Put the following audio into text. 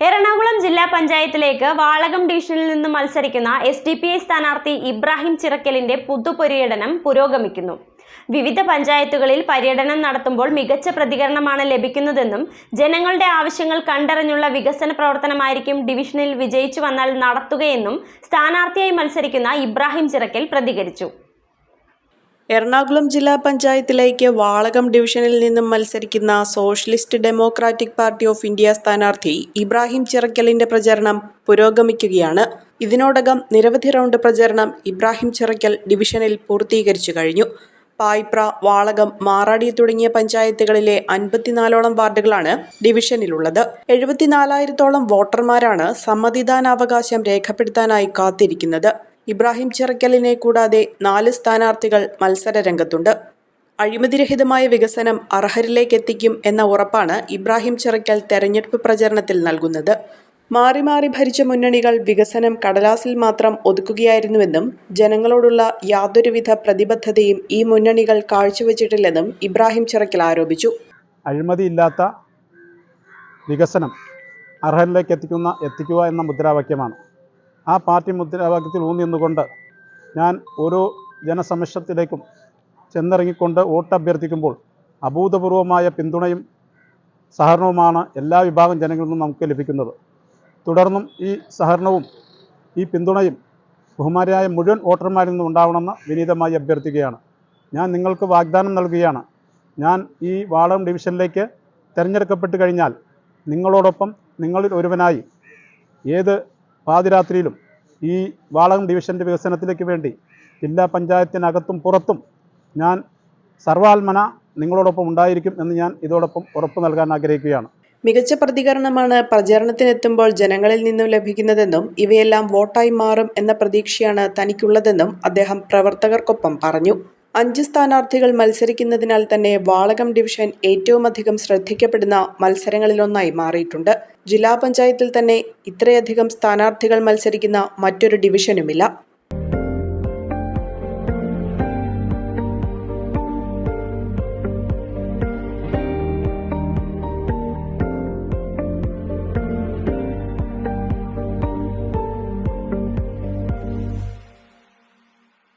എറണാകുളം ജില്ലാ പഞ്ചായത്തിലേക്ക് വാളകം ഡിവിഷനിൽ നിന്ന് മത്സരിക്കുന്ന എസ് ഡി പി ഐ സ്ഥാനാർത്ഥി ഇബ്രാഹിം ചിറക്കലിന്റെ പുതുപര്യടനം പുരോഗമിക്കുന്നു. വിവിധ പഞ്ചായത്തുകളിൽ പര്യടനം നടത്തുമ്പോൾ മികച്ച പ്രതികരണമാണ് ലഭിക്കുന്നതെന്നും ജനങ്ങളുടെ ആവശ്യങ്ങൾ കണ്ടറിഞ്ഞുള്ള വികസന പ്രവർത്തനമായിരിക്കും ഡിവിഷനിൽ വിജയിച്ചു വന്നാൽ നടത്തുകയെന്നും സ്ഥാനാർത്ഥിയായി മത്സരിക്കുന്ന ഇബ്രാഹിം ചിറക്കൽ പ്രതികരിച്ചു. എറണാകുളം ജില്ലാ പഞ്ചായത്തിലേക്ക് വാളകം ഡിവിഷനിൽ നിന്നും മത്സരിക്കുന്ന socialist democratic party of India സ്ഥാനാർത്ഥി ഇബ്രാഹിം ചിറക്കലിന്റെ പ്രചരണം പുരോഗമിക്കുകയാണ്. ഇതിനോടകം നിരവധി റൗണ്ട് പ്രചരണം ഇബ്രാഹിം ചിറക്കൽ ഡിവിഷനിൽ പൂർത്തീകരിച്ചു കഴിഞ്ഞു. പായിപ്ര വാളകം മാറാടി തുടങ്ങിയ പഞ്ചായത്തുകളിലെ അൻപത്തിനാലോളം വാർഡുകളാണ് ഡിവിഷനിലുള്ളത്. എഴുപത്തിനാലായിരത്തോളം വോട്ടർമാരാണ് സമ്മതിദാനാവകാശം രേഖപ്പെടുത്താനായി കാത്തിരിക്കുന്നത്. ഇബ്രാഹിം ചിറക്കലിനെ കൂടാതെ നാല് സ്ഥാനാർത്ഥികൾ മത്സര രംഗത്തുണ്ട് അഴിമതിരഹിതമായ വികസനം അർഹരിലേക്ക് എത്തിക്കും എന്ന ഉറപ്പാണ് ഇബ്രാഹിം ചിറക്കൽ തെരഞ്ഞെടുപ്പ് പ്രചരണത്തിൽ നൽകുന്നത്. മാറി മാറി ഭരിച്ച മുന്നണികൾ വികസനം കടലാസിൽ മാത്രം ഒതുക്കുകയായിരുന്നുവെന്നും ജനങ്ങളോടുള്ള യാതൊരുവിധ പ്രതിബദ്ധതയും ഈ മുന്നണികൾ കാഴ്ചവെച്ചിട്ടില്ലെന്നും ഇബ്രാഹിം ചിറക്കൽ ആരോപിച്ചു. അഴിമതിയില്ലാത്ത വികസനം അർഹരിലേക്ക് എത്തിക്കുന്ന എത്തിക്കുക എന്ന മുദ്രാവാക്യമാണ്. ആ പാർട്ടി മുദ്രാവാക്യത്തിൽ ഊന്നിന്നുകൊണ്ട് ഞാൻ ഓരോ ജനസമക്ഷത്തിലേക്കും ചെന്നിറങ്ങിക്കൊണ്ട് വോട്ട് അഭ്യർത്ഥിക്കുമ്പോൾ അഭൂതപൂർവമായ പിന്തുണയും സഹകരണവുമാണ് എല്ലാ വിഭാഗം ജനങ്ങളിൽ നിന്നും നമുക്ക് ലഭിക്കുന്നത്. തുടർന്നും ഈ സഹകരണവും ഈ പിന്തുണയും ബഹുമാനായ മുഴുവൻ വോട്ടർമാരിൽ നിന്നും ഉണ്ടാവണമെന്ന് വിനീതമായി അഭ്യർത്ഥിക്കുകയാണ്. ഞാൻ നിങ്ങൾക്ക് വാഗ്ദാനം നൽകുകയാണ്. ഞാൻ ഈ വാളം ഡിവിഷനിലേക്ക് തിരഞ്ഞെടുക്കപ്പെട്ട് കഴിഞ്ഞാൽ നിങ്ങളോടൊപ്പം നിങ്ങളിൽ ഒരുവനായി ഏത് പാതിരാത്രിയിലും ഈ വാളകം ഡിവിഷന്റെ വികസനത്തിലേക്ക് വേണ്ടി ജില്ലാ പഞ്ചായത്തിനകത്തും പുറത്തും ഞാൻ സർവാത്മന നിങ്ങളോടൊപ്പം ഉണ്ടായിരിക്കും എന്ന് ഞാൻ ഇതോടൊപ്പം ഉറപ്പ് നൽകാൻ ആഗ്രഹിക്കുകയാണ്. മികച്ച പ്രതികരണമാണ് പ്രചാരണത്തിനെത്തുമ്പോൾ ജനങ്ങളിൽ നിന്നും ലഭിക്കുന്നതെന്നും ഇവയെല്ലാം വോട്ടായി മാറും എന്ന പ്രതീക്ഷയാണ് തനിക്കുള്ളതെന്നും അദ്ദേഹം പ്രവർത്തകർക്കൊപ്പം പറഞ്ഞു. അഞ്ച് സ്ഥാനാർത്ഥികൾ മത്സരിക്കുന്നതിനാൽ തന്നെ വാളകം ഡിവിഷൻ ഏറ്റവുമധികം ശ്രദ്ധിക്കപ്പെടുന്ന മത്സരങ്ങളിലൊന്നായി മാറിയിട്ടുണ്ട്. ജില്ലാ പഞ്ചായത്തിൽ തന്നെ ഇത്രയധികം സ്ഥാനാർത്ഥികൾ മത്സരിക്കുന്ന മറ്റൊരു ഡിവിഷനുമില്ല.